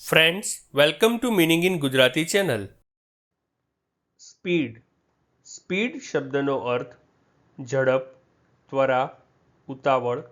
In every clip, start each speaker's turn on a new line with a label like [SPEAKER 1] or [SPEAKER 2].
[SPEAKER 1] Friends welcome to meaning in Gujarati channel speed speed શબ્દનો અર્થ ઝડપ ત્વરા ઉતાવળ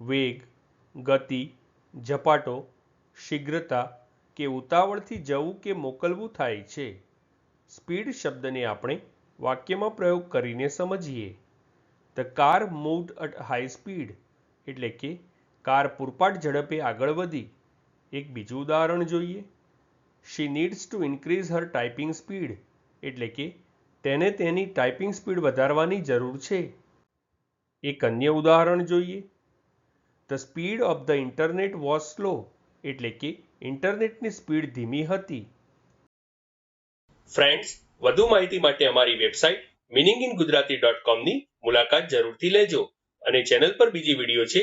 [SPEAKER 1] વેગ ગતિ ઝપાટો શીઘ્રતા કે ઉતાવળથી જવું કે મોકલવું થાય છે. સ્પીડ શબ્દને આપણે વાક્યમાં પ્રયોગ કરીને સમજીએ. The car moved at high speed એટલે કે કાર પૂરપાટ ઝડપે આગળ વધી. એક બીજું ઉદાહરણ જોઈએ. She needs to increase her typing speed એટલે કે તેને તેની ટાઈપિંગ સ્પીડ વધારવાની જરૂર છે. એક અન્ય ઉદાહરણ જોઈએ. The speed of the internet was slow એટલે કે ઇન્ટરનેટની સ્પીડ ધીમી હતી. ફ્રેન્ડ્સ વધુ માહિતી માટે અમારી website meaning in Gujarati dot કોમની મુલાકાત જરૂરથી લેજો અને ચેનલ પર બીજી વીડિયો છે